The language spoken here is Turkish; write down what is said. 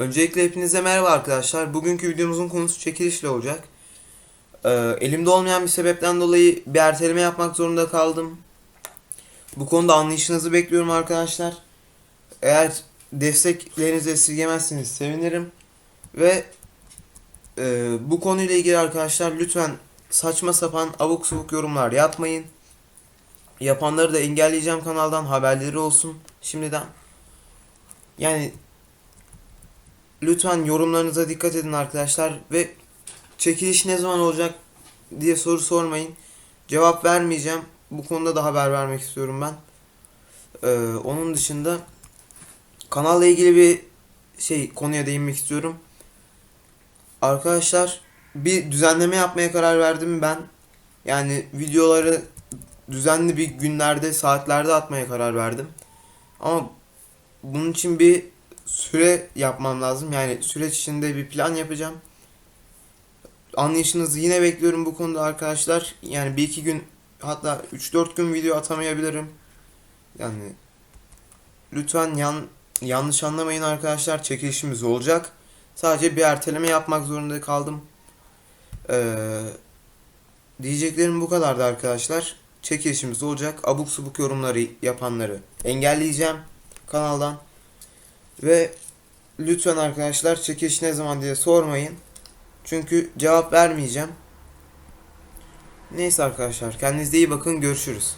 Öncelikle hepinize merhaba arkadaşlar. Bugünkü videomuzun konusu çekilişle olacak. Ee, elimde olmayan bir sebepten dolayı bir erteleme yapmak zorunda kaldım. Bu konuda anlayışınızı bekliyorum arkadaşlar. Eğer desteklerinizi esirgemezseniz sevinirim. Ve e, bu konuyla ilgili arkadaşlar lütfen saçma sapan abuk subuk yorumlar yapmayın. Yapanları da engelleyeceğim kanaldan haberleri olsun şimdiden. Yani lütfen yorumlarınıza dikkat edin arkadaşlar ve çekiliş ne zaman olacak diye soru sormayın. Cevap vermeyeceğim. Bu konuda da haber vermek istiyorum ben. Ee, onun dışında kanalla ilgili bir şey konuya değinmek istiyorum. Arkadaşlar bir düzenleme yapmaya karar verdim ben. Yani videoları düzenli bir günlerde, saatlerde atmaya karar verdim. Ama bunun için bir süre yapmam lazım. Yani süreç içinde bir plan yapacağım. Anlayışınızı yine bekliyorum bu konuda arkadaşlar. Yani bir iki gün hatta 3-4 gün video atamayabilirim. Yani lütfen yan, yanlış anlamayın arkadaşlar. Çekilişimiz olacak. Sadece bir erteleme yapmak zorunda kaldım. Ee, diyeceklerim bu kadardı arkadaşlar. Çekilişimiz olacak. Abuk subuk yorumları yapanları engelleyeceğim kanaldan. Ve lütfen arkadaşlar çekiliş ne zaman diye sormayın. Çünkü cevap vermeyeceğim. Neyse arkadaşlar kendinize iyi bakın görüşürüz.